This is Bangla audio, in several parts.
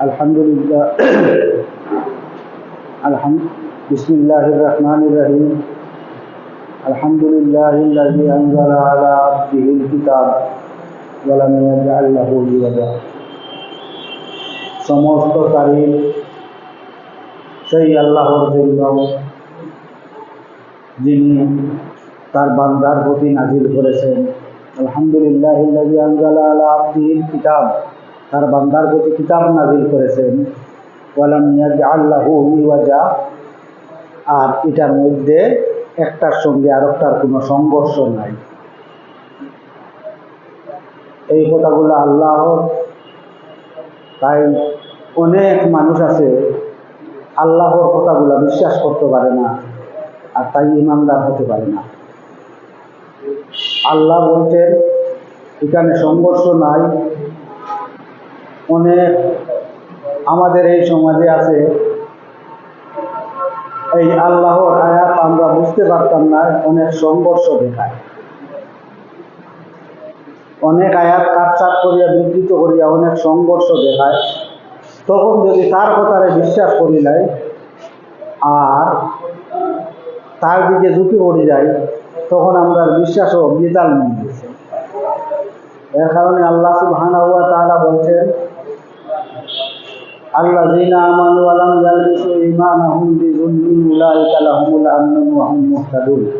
الحمد لله الحمد بسم الله الرحمن الرحيم الحمد لله الذي أنزل على عبده الكتاب ولم يجعل له عوجا সমস্ত তারিখ সেই আল্লাহর জন্য যিনি তার বান্দার প্রতি নাজিল করেছেন আলহামদুলিল্লাহ ইল্লাযী আনজালা আলা আবদিহিল কিতাব তার বান্দার প্রতি কিতাব নাজিল করেছেন। ওয়ালাম ইয়াজআল লাহু ইওয়াজা। আর এটার মধ্যে একটার সঙ্গে আরেকটার কোনো সংঘর্ষ নাই। এই কথাগুলো আল্লাহর তাই অনেক মানুষ আছে, আল্লাহর কথাগুলো বিশ্বাস করতে পারে না, আর তাই ইমানদার হতে পারে না। আল্লাহ বলছেন, এখানে সংঘর্ষ নাই অনেক আমাদের এই সমাজে আছে। এই আল্লাহর আয়াত আমরা বুঝতে পারতাম না, অনেক সংঘর্ষ দেখায়। অনেক আয়াত কাটচাট করিয়া, বিকৃত করিয়া অনেক সংঘর্ষ দেখায়। তখন যদি তার কথারে বিশ্বাস করি নাই, আর তার দিকে ঝুঁকি পড়ে যাই, তখন আমরা বিশ্বাসও বিতাল নিয়ে এর কারণে আল্লাহ সুবহানাহু ওয়া তাআলা বলছেন বিযুলমিন উলাইকা লাহুমুল আমনু ওয়া হুম মুহতাদুন।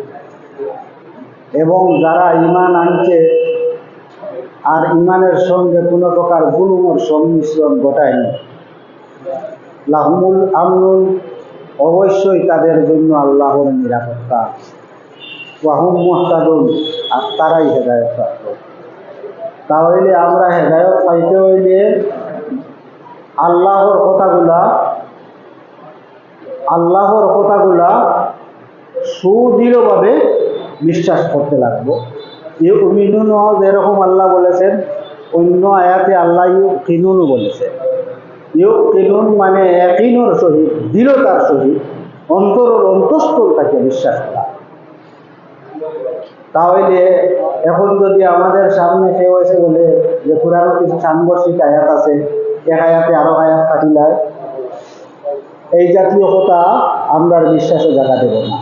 এবং যারা ঈমান আনছে, আর ঈমানের সঙ্গে প্রকার গুলুমর সংমিশ্রণ ঘটায়নি। লাহুমুল আমনুন অবশ্যই তাদের জন্য আল্লাহর নিরাপত্তা। ওয়াহুম মুহতাদুন, আর তারাই হেদায়ত প্রাপ্ত। তাহলে আমরা হেদায়ত পাইতে হইলে আল্লাহর কথাগুলা আল্লাহর কথাগুলা সুদৃঢ়ভাবে বিশ্বাস করতে লাগবো। ইউ মিনুন যেরকম আল্লাহ বলেছেন, অন্য আয়াতে আল্লাহ ইউ কিনুনও বলেছেন। ইউ কিনুন মানে একইনর সহিত, দৃঢ়তার সহিত অন্তঃস্থল তাকে বিশ্বাস করা। তাহলে এখন যদি আমাদের সামনে কেউ এসে বলে যে পুরানো কিছু সাংঘর্ষিক আয়াত আছে এক আয়াতে আরও আয়াত কাটিলায় এই জাতীয় কথা আমরা বিশ্বাসে জায়গা দেব না।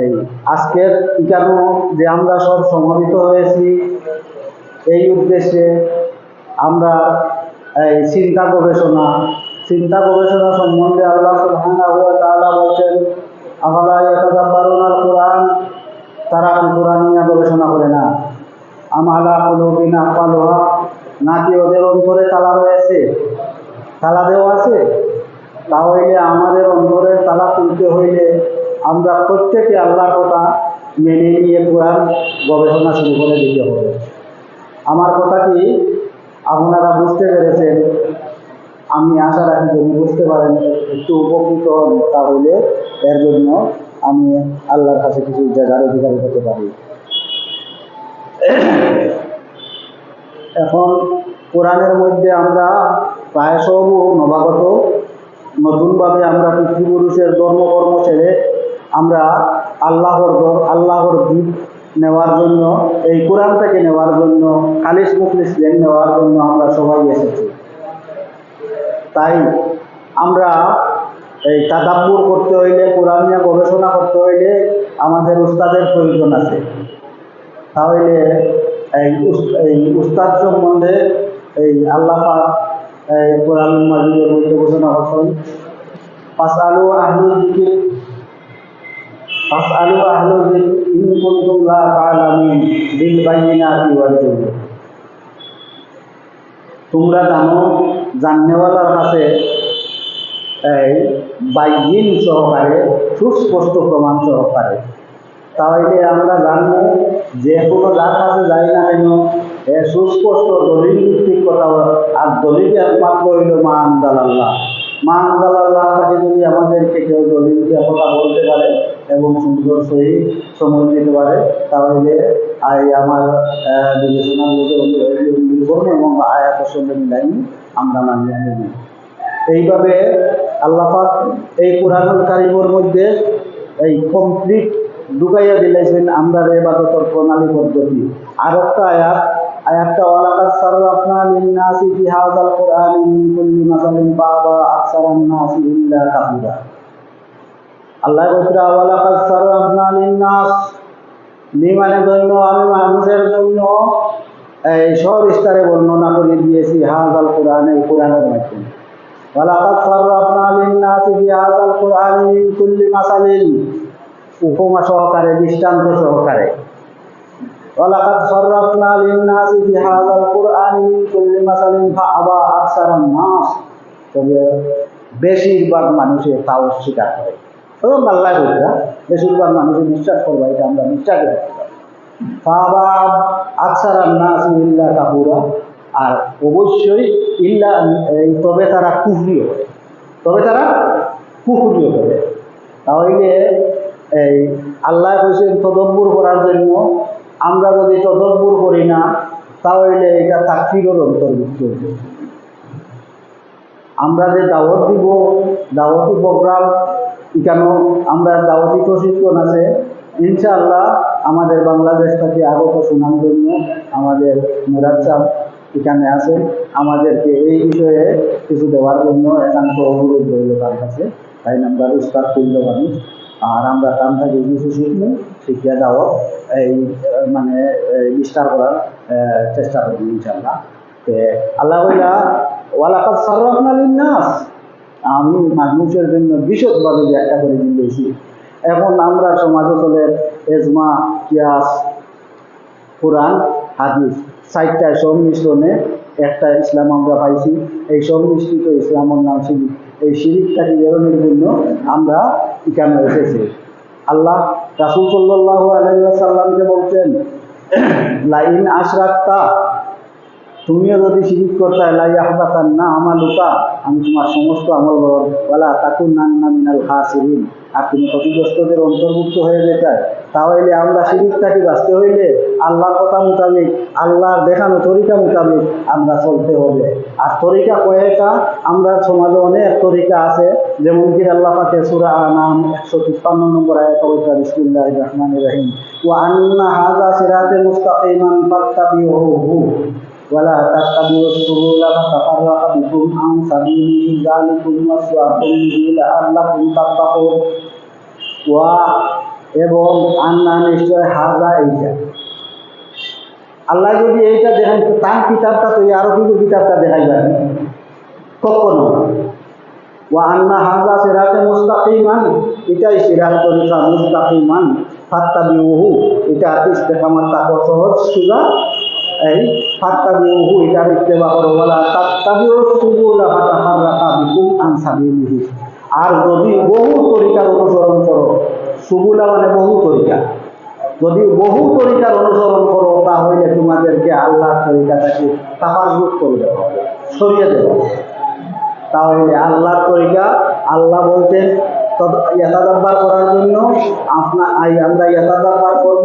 এই আজকের কেন যে আমরা সব সমবেত হয়েছি, এই উদ্দেশ্যে আমরা এই চিন্তা গবেষণা চিন্তা গবেষণা সম্বন্ধে আল্লাহ সুবহানাহু ওয়া তাআলা বলছেন আফালা ইয়াতাদাব্বারুনাল কোরআন তারা কি কোরআন নিয়ে গবেষণা করে না আমালা কুলুবিন আকালুহা নাকি ওদের অন্তরে তালা রয়েছে তালা দেওয়া আছে। তাহলে আমাদের অন্তরের তালা খুলতে হইলে আমরা প্রত্যেকে আল্লাহর কথা মেনে নিয়ে কোরআন গবেষণা শুরু করে দিতে হবে। আমার কথা কি আপনারা বুঝতে পেরেছেন? আমি আশা রাখি যদি বুঝতে পারেন, একটু উপকৃত হন, তাহলে এর জন্য আমি আল্লাহর কাছে কিছু জায়গার অধিকারী হতে পারি। এখন কোরআনের মধ্যে আমরা প্রায় সব নবাগত। নতুনভাবে আমরা পিতৃপুরুষের ধর্মকর্ম ছেড়ে আমরা আল্লাহর আল্লাহর দিক নেওয়ার জন্য, এই কোরআন থেকে নেওয়ার জন্য, খালিস মুখলিস জ্ঞান নেওয়ার জন্য আমরা সবাই এসেছি। তাই আমরা এই তাদাব্বুর করতে হইলে, কোরআন নিয়ে গবেষণা করতে হইলে আমাদের উস্তাদের প্রয়োজন আছে। তাহলে এই এই উস্তাদ সম্বন্ধে এই আল্লাহ কোরআন মাজিদের মধ্যে ঘোষণা করছেন ফাসআলু আহলুল ইন লা বিল তোমরা জানো, জাননেওয়ালার কাছে বাইজিন সহকারে সুস্পষ্ট প্রমাণ সহকারে। তাহলে আমরা জানব, যে কোনো যার কাছে যাই না কেন সুস্পষ্ট দলিল ভিত্তিক কথা আর দলিল একমাত্র হইল মা আন্দাল আল্লাহ মা আন্দাল আল্লাহ তাকে যদি আমাদেরকে কেউ দলিল দিয়ে কথা বলতে পারে এবং সুন্দর সহি সময় দিতে পারে, তাহলে এই আমার করব এবং আয়াতের সঙ্গে মিলাইনি, আমরা মানিয়ে নেব এইভাবে আল্লাপাক এই কোরআনুল কারিমের মধ্যে এই কমপ্লিট ঢুকাইয়া দিলেছেন আমরা এবাদতর প্রণালী পদ্ধতি। আর একটা আয়াত আয়াতটা ওয়ালাকাদ সাররাফনা লিন-নাসি ফি হাযাল কুরআনি মিন কুল্লি মাসালিন আকসারান নাসি ইল্লা আল্লাহ কইরা ওয়ালাকাদ সাররাফনা লিন-নাস। মানে জন্য, আমি মানুষের জন্য এই সবিস্তারে বর্ণনা করে দিয়েছি হাজাল কোরআন, এই কোরআনের মাধ্যমে। ওয়ালাকাদ সাররাফনা লিন-নাসি ফি হাযাল মিন কুল্লি মাসালিন। উপমা সহকারে, দৃষ্টান্ত সহকারে। ওয়ালাকাদ সাররাফনা লিন-নাসি ফি হাযাল কুরআনি মিন কুল্লি মাসালিন ফাআবা আকসারান নাস তবে বেশিরভাগ মানুষের তাও স্বীকার করে। এবং আল্লাহ বলরা বেশিরভাগ মানুষের বিশ্বাস করবে, এটা আমরা বিশ্বাস করতে পারি। ফাআবা আকসারান নাস ইল্লা কাফুরা। আর অবশ্যই ইল্লা তবে তারা কুফরিও করে তবে তারা কুফরিও করে তাহলে এই আল্লাহ কইছেন তদব্বুর করার জন্য আমরা যদি তদব্বুর করি না, তাহলে এটা তাকফিরের অন্তর্ভুক্ত। আমরা যে দাওয়াত দিব, দাওয়াতি প্রোগ্রাম, এখানেও আমরা দাওয়াতি প্রশিক্ষণ আছে। ইনশাআল্লাহ আমাদের বাংলাদেশ থেকে আগত শোনার জন্য আমাদের মুরাদ সাহেব এখানে আছেন আমাদেরকে এই বিষয়ে কিছু দেওয়ার জন্য একান্ত অনুরোধ রইল তার কাছে। তাই আমরা উস্তাদ তুল্য মানুষ আর আমরা তার থেকে কিছু শিখব শিখিয়ে দেওয়া এই মানে বিস্তার করার চেষ্টা করব ইনশাল্লাহ তে আল্লাহ বইলা লিন-নাস। আমি মানুষের জন্য বিশদভাবে ব্যাখ্যা করে দিয়েছি এখন আমরা সমাজে চলে, এজমা, কিয়াস, কোরআন, হাদিস, চারটা সংমিশ্রণে একটা ইসলাম আমরা পাইছি। এই সংমিশ্রিত ইসলামের নাম শিরিক। এই শিরিকটাকে বেরোনোর জন্য আমরা এখানে এসেছে? আল্লাহ রাসুল সাল্লাহ আলাইসাল্লামকে বলছেন লাইন আশরাক্তা তুমিও যদি শিরিক করতে লাই আহবাতান না আমালুকা, আমি তোমার সমস্ত আমল বল তাকুন নান্না মিনাল খাসিরিন। আর তুমি ক্ষতিগ্রস্তদের অন্তর্ভুক্ত হয়ে যেতে তাহলে আমরা শিরিক থাকি বাঁচতে হইলে আল্লাহর কথা মোতাবেক, আল্লাহর দেখানো তরিকা মোতাবেক আমরা চলতে হবে। আর তরিকা কয়েকটা, আমরা সমাজে অনেক তরিকা আছে, যেমন কি আল্লাহ পাকে সুরা নাম একশো তিপ্পান্ন নম্বর আয়াত অবস্থা বিসমুল্লাহ রহমান রহিম। ও আন্না হাজা সিরাতে মুস্তাকিমান ফাত্তাবিউহু। ولا تتبعوا السبل فتفرق بكم عن سبيله ذلكم وصاكم به لعلكم تتقون ওয়া এবং আন্না নিশ্চয় হাজা এইটা আল্লাহ যদি এইটা দেখান তার কিতাবটা তো আরো কিন্তু কিতাবটা দেখাইবেন কখনো ওয়া আন্না হাজা সিরাতে মুস্তাকিমান এটাই সিরাত তরিকা মুস্তাকিমান ফাত্তাবিউহু এটা ইস্তেকামাত তাকওয়া সহজ সুজা এই ফাত্তাবিউহু এটা ইত্তেবা করো ওয়ালা তাত্তাবিউ সুবুলা ফাতাফাররাকা বিকুম আন সাবিলিহি আর যদি বহু তরিকার অনুসরণ করো, সুবুলা মানে বহু তরিকা। যদি বহু তরিকার অনুসরণ করো, তাহলে তোমাদেরকে আল্লাহর তরিকাটাকে তাফাররুক করে দেওয়া হবে, সরিয়ে দেওয়া তাহলে আল্লাহর তরিকা, আল্লাহ বলতেন ইয়াতাদাব্বার করার জন্য আই আমরা ইয়াতাদাব্বার করব।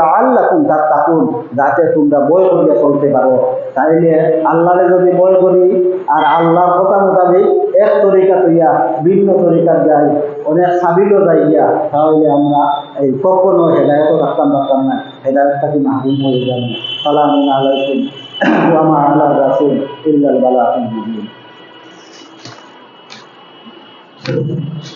লাআল্লাকুম তাত্তাকুন, যাতে তোমরা বই করিয়া চলতে পারো। তাইলে আল্লাহরে যদি বই করি, আর আল্লাহর কথা মোতাবেক এক তরিকা তৈয়া, ভিন্ন তরিকার যাই অনেক সাবিলও যাই তাহলে আমরা এই কখনো হেদায়ত রাখতাম পারতাম না হেদায়তটাকে মাহরুম হয়ে যাবে সালামুন আলাইকুম। ওয়ামা আল্লাহ রাসুল ইল্লাল বালা